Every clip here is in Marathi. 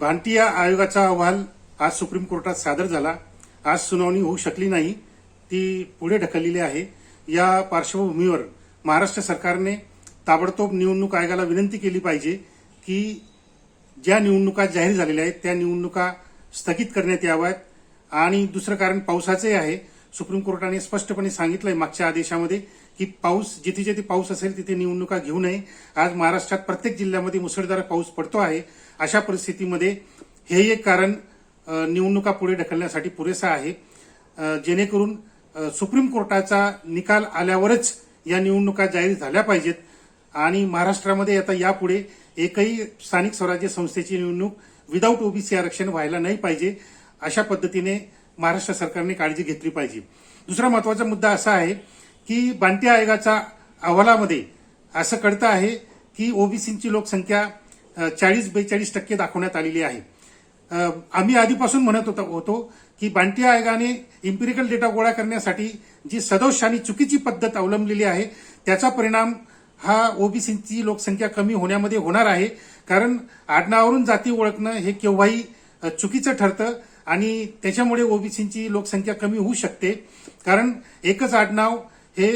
भांटिया आयोगाचा अहवाल आज सुप्रीम कोर्टात सादर झाला. आज सुनावणी होऊ शकली नाही. ती पुढे ढकललेली आहे. या पार्श्वभूमीवर महाराष्ट्र सरकारने ताबडतोब निवडणूक आयोगाला विनंती केली पाहिजे की ज्या निवडणुका जाहीर झालेल्या आहेत त्या निवडणुका स्थगित करण्यात याव्यात. आणि दुसरं कारण पावसाचंही आहे. सुप्रीम कोर्टाने स्पष्टपणे सांगितलंय मागच्या आदेशामध्ये की पाऊस जिथे जिथे पाऊस असेल तिथे निवडणुका घेऊ नये. आज महाराष्ट्रात प्रत्येक जिल्ह्यामध्ये मुसळधार पाऊस पडतो आहे. अशा परिस्थितीमध्ये हे एक कारण निवडणुका पुढे ढकलण्यासाठी पुरेसं आहे. जेणेकरून सुप्रीम कोर्टाचा निकाल आल्यावरच या निवडणुका जाहीर झाल्या पाहिजेत. आणि महाराष्ट्रामध्ये आता यापुढे एकही स्थानिक स्वराज्य संस्थेची निवडणूक विदाऊट ओबीसी आरक्षण व्हायला नाही पाहिजे अशा पद्धतीने महाराष्ट्र सरकारने काळजी घेतली पाहिजे. दुसरा महत्त्वाचा मुद्दा असा आहे की बांटी आयोगाच्या अहवालामध्ये असं कळतं आहे की ओबीसींची लोकसंख्या चाळीस बेचाळीस टक्के दाखवण्यात आलेली आहे. आम्ही आधीपासून म्हणत होतो होतो की बांटी आयोगाने इम्पिरिकल डेटा गोळा करण्यासाठी जी सदोष आणि चुकीची पद्धत अवलंबलेली आहे त्याचा परिणाम हा ओबीसींची लोकसंख्या कमी होण्यामध्ये होणार आहे. कारण आडनावरून जाती ओळखणं हे केव्हाही चुकीचं ठरतं आणि त्याच्यामुळे ओबीसींची लोकसंख्या कमी होऊ शकते. कारण एकच आडनाव हे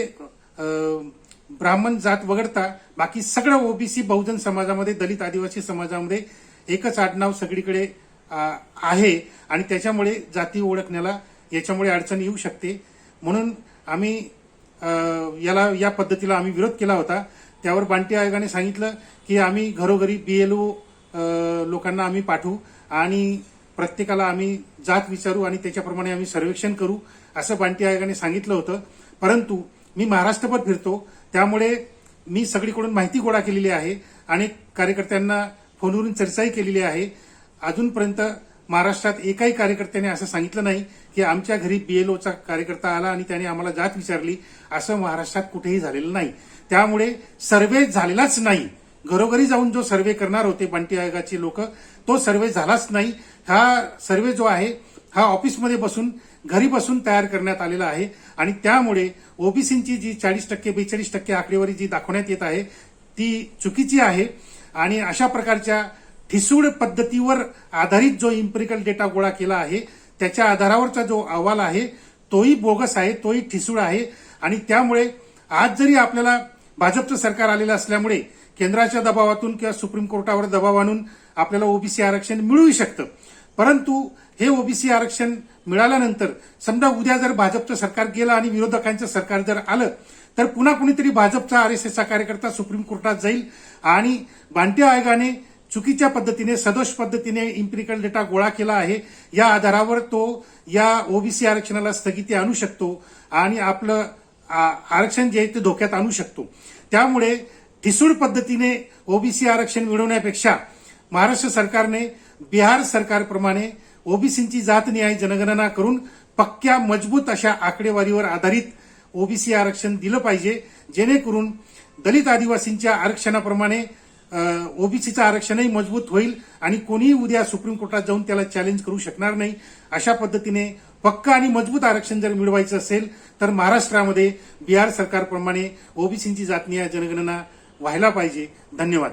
ब्राह्मण जात वगळता बाकी सगळं ओबीसी बहुजन समाजामध्ये दलित आदिवासी समाजामध्ये एकच आडनाव सगळीकडे आहे आणि त्याच्यामुळे जाती ओळखण्याला याच्यामुळे अडचण येऊ शकते. म्हणून आम्ही याला या पद्धतीला आम्ही विरोध केला होता. त्यावर बांटी आयोगाने सांगितलं की आम्ही घरोघरी बीएलओ लोकांना आम्ही पाठवू आणि प्रत्येकाला आम्ही जात विचारू आणि त्याच्याप्रमाणे आम्ही सर्वेक्षण करू असं बांटी आयोगाने सांगितलं होतं. परंतु मी महाराष्ट्रभर फिरतो त्यामुळे मी सगळीकडून माहिती गोळा केलेली आहे अनेक कार्यकर्त्यांना फोनवरून चर्चाही केलेली आहे. अजूनपर्यंत महाराष्ट्रात एकाही कार्यकर्त्याने असं सांगितलं नाही की आमच्या घरी बीएलओचा कार्यकर्ता आला आणि त्याने आम्हाला जात विचारली असं महाराष्ट्रात कुठेही झालेलं नाही. त्यामुळे सर्वे झालेलाच नाही. घरोघरी जाऊन जो सर्वे करणार होते बंटी आयोगाचे लोक तो सर्वे झालाच नाही. हा सर्वे जो आहे हा ऑफिसमध्ये बसून घरी बसून तयार करण्यात आलेला आहे आणि त्यामुळे ओबीसींची जी चाळीस टक्के बेचाळीस टक्के आकडेवारी जी दाखवण्यात येत आहे ती चुकीची आहे. आणि अशा प्रकारच्या ठिसूळ पद्धतीवर आधारित जो इम्पेरिकल डेटा गोळा केला आहे त्याच्या आधारावरचा जो अहवाल आहे तोही बोगस आहे तोही ठिसूळ आहे. आणि त्यामुळे आज जरी आपल्याला भाजपचं सरकार आलेलं असल्यामुळे केंद्राच्या दबावातून किंवा सुप्रीम कोर्टावर दबाव आणून आपल्याला ओबीसी आरक्षण मिळू शकतं. परंतु हे ओबीसी आरक्षण मिळाल्यानंतर समजा उद्या जर भाजपचं सरकार गेलं आणि विरोधकांचं सरकार जर आलं तर पुन्हा कुणीतरी भाजपचा आर एस एसचा कार्यकर्ता सुप्रीम कोर्टात जाईल आणि बांटी आयोगाने चुकीच्या पद्धतीने सदोष पद्धतीने इम्पिरिकल डेटा गोळा केला आहे. या आधारावर तो या ओबीसी आरक्षणाला स्थगिती आणू शकतो आणि आपलं आ- आरक्षण जे आहे ते धोक्यात आणू शकतो. त्यामुळे ठिसूळ पद्धतीने ओबीसी आरक्षण मिळवण्यापेक्षा महाराष्ट्र सरकारने बिहार सरकारप्रमाणे ओबीसीची जातनिहाय जनगणना करून पक्क्या मजबूत अशा आकडेवारीवर आधारित ओबीसी आरक्षण दिलं पाहिजे जेणेकरून दलित आदिवासींच्या आरक्षणाप्रमाणे ओबीसीचं आरक्षणही मजबूत होईल आणि कोणीही उद्या सुप्रीम कोर्टात जाऊन त्याला चॅलेंज करू शकणार नाही. अशा पद्धतीने पक्का आणि मजबूत आरक्षण जर मिळवायचं असेल तर महाराष्ट्रामध्ये बिहार सरकारप्रमाणे ओबीसींची जातनीय जनगणना व्हायला पाहिजे. धन्यवाद.